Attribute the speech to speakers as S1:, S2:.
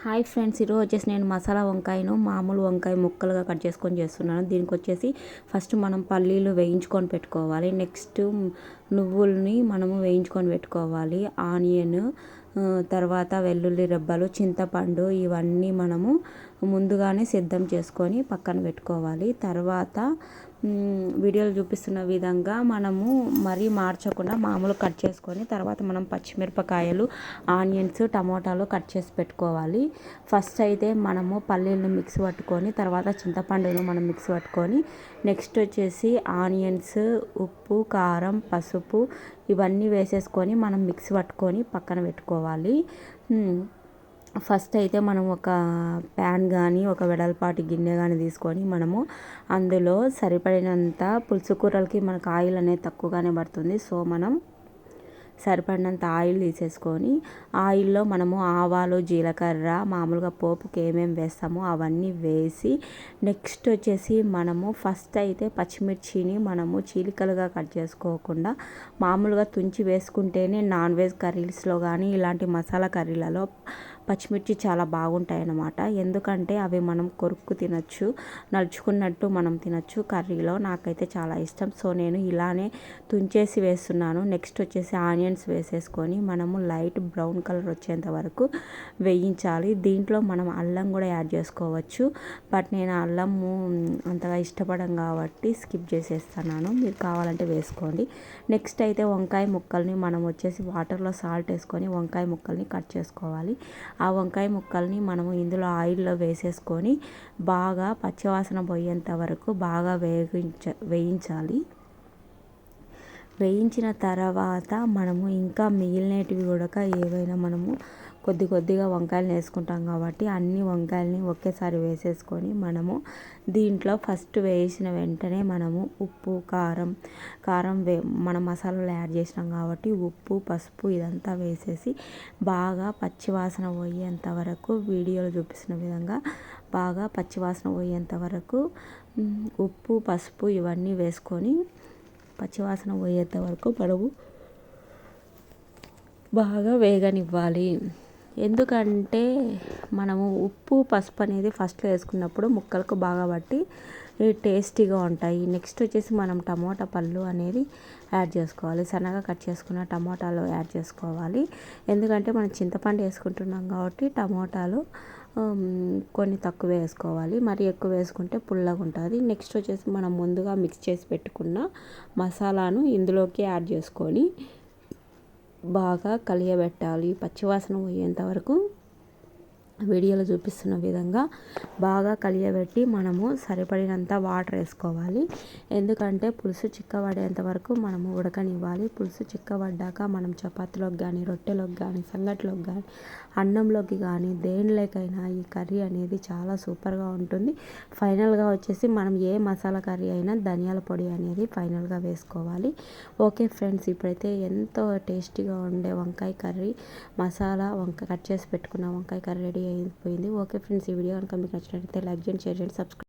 S1: Hi friends ఈరోజు వచ్చేసి నేను మసాలా వంకాయను మామూలు వంకాయ ముక్కలుగా కట్ చేసుకొని చేస్తున్నాను. దీనికి వచ్చేసి ఫస్ట్ మనం పల్లీలు వేయించుకొని పెట్టుకోవాలి. నెక్స్ట్ నువ్వుల్ని మనము వేయించుకొని పెట్టుకోవాలి. ఆనియన్ తర్వాత వెల్లుల్లి రెబ్బలు చింతపండు ఇవన్నీ మనము ముందుగానే సిద్ధం చేసుకొని పక్కన పెట్టుకోవాలి. తర్వాత వీడియోలు చూపిస్తున్న విధంగా మనము మరీ మార్చకుండా మామూలు కట్ చేసుకొని తర్వాత మనం పచ్చిమిరపకాయలు ఆనియన్స్ టమోటాలు కట్ చేసి పెట్టుకోవాలి. ఫస్ట్ అయితే మనము పల్లీలను మిక్స్ పట్టుకొని తర్వాత చింతపండును మనం మిక్స్ పట్టుకొని నెక్స్ట్ వచ్చేసి ఆనియన్స్ ఉప్పు కారం పసుపు ఇవన్నీ వేసేసుకొని మనం మిక్స్ పట్టుకొని పక్కన పెట్టుకోవాలి. ఫస్ట్ అయితే మనం ఒక ప్యాన్ కానీ ఒక వెడల్పాటి గిన్నె కానీ తీసుకొని మనము అందులో సరిపడినంత పులుసు కూరలకి మనకు ఆయిల్ అనేది తక్కువగానే పడుతుంది. సో మనం సరిపడినంత ఆయిల్ తీసేసుకొని ఆయిల్లో మనము ఆవాలు జీలకర్ర మామూలుగా పోపుకి ఏమేమి వేస్తామో అవన్నీ వేసి నెక్స్ట్ వచ్చేసి మనము ఫస్ట్ అయితే పచ్చిమిర్చిని మనము చీలికలుగా కట్ చేసుకోకుండా మామూలుగా తుంచి వేసుకుంటేనే నాన్ వెజ్ కర్రీస్లో కానీ ఇలాంటి మసాలా కర్రీలలో పచ్చిమిర్చి చాలా బాగుంటాయి అన్నమాట ఎందుకంటే అవి మనం కొరుక్కు తినచ్చు నలుచుకున్నట్టు మనం తినచ్చు కర్రీలో. నాకైతే చాలా ఇష్టం. సో నేను ఇలానే తుంచేసి వేస్తున్నాను. నెక్స్ట్ వచ్చేసి ఆనియన్స్ వేసేసుకొని మనము లైట్ బ్రౌన్ కలర్ వచ్చేంత వరకు వేయించాలి. దీంట్లో మనం అల్లం కూడా యాడ్ చేసుకోవచ్చు. బట్ నేను అల్లము అంతగా ఇష్టపడం కాబట్టి స్కిప్ చేసేస్తున్నాను. మీరు కావాలంటే వేసుకోండి. నెక్స్ట్ అయితే వంకాయ ముక్కల్ని మనం వచ్చేసి వాటర్లో సాల్ట్ వేసుకొని వంకాయ ముక్కల్ని కట్ చేసుకోవాలి. ఆ వంకాయ ముక్కల్ని మనము ఇందులో ఆయిల్లో వేసేసుకొని బాగా పచ్చివాసన పోయేంత వరకు బాగా వేగించ వేయించాలి. వేయించిన తర్వాత మనము ఇంకా మిగిలినటివి కూడా ఏవైనా మనము కొద్ది కొద్దిగా వంకాయలు వేసుకుంటాం కాబట్టి అన్ని వంకాయలని ఒకేసారి వేసేసుకొని మనము దీంట్లో ఫస్ట్ వేసిన వెంటనే మనము ఉప్పు కారం కారం వే మన మసాలాలు యాడ్ చేసినాం కాబట్టి ఉప్పు పసుపు ఇదంతా వేసేసి బాగా పచ్చివాసన పోయేంత వరకు వీడియోలో చూపిస్తున్న విధంగా బాగా పచ్చివాసన పోయేంత వరకు ఉప్పు పసుపు ఇవన్నీ వేసుకొని పచ్చివాసన పోయేంత వరకు మనము బాగా వేగనివ్వాలి. ఎందుకంటే మనము ఉప్పు పసుపు అనేది ఫస్ట్లో వేసుకున్నప్పుడు ముక్కలకు బాగా పట్టి టేస్టీగా ఉంటాయి. నెక్స్ట్ వచ్చేసి మనం టమోటా పళ్ళు అనేది యాడ్ చేసుకోవాలి. సన్నగా కట్ చేసుకున్న టమోటాలు యాడ్ చేసుకోవాలి. ఎందుకంటే మనం చింతపండు వేసుకుంటున్నాం కాబట్టి టమోటాలు కొన్ని తక్కువ వేసుకోవాలి. మరి ఎక్కువ వేసుకుంటే పుల్లగా ఉంటుంది. నెక్స్ట్ వచ్చేసి మనం ముందుగా మిక్స్ చేసి పెట్టుకున్న మసాలాను ఇందులోకి యాడ్ చేసుకొని బాగా కలియబెట్టాలి. పచ్చివాసన పోయేంత వరకు వీడియోలో చూపిస్తున్న విధంగా బాగా కలియబెట్టి మనము సరిపడినంత వాటర్ వేసుకోవాలి. ఎందుకంటే పులుసు చిక్కబడేంత వరకు మనము ఉడకనివ్వాలి. పులుసు చిక్కబడ్డాక మనం చపాతీలోకి కానీ రొట్టెలోకి కానీ సంగట్లోకి కానీ అన్నంలోకి కానీ దేనిలోకైనా ఈ కర్రీ అనేది చాలా సూపర్గా ఉంటుంది. ఫైనల్గా వచ్చేసి మనం ఏ మసాలా కర్రీ అయినా ధనియాల పొడి అనేది ఫైనల్గా వేసుకోవాలి. ఓకే ఫ్రెండ్స్ ఇప్పుడైతే ఎంతో టేస్టీగా ఉండే వంకాయ కర్రీ మసాలా వంకాయ కట్ చేసి పెట్టుకున్న వంకాయ కర్రీ రెడీ అయిపోయింది. ఓకే ఫ్రెండ్స్ ఈ వీడియో కనుక మీకు నచ్చినట్లయితే లైక్ చేయండి షేర్ చేయండి సబ్స్క్రైబ్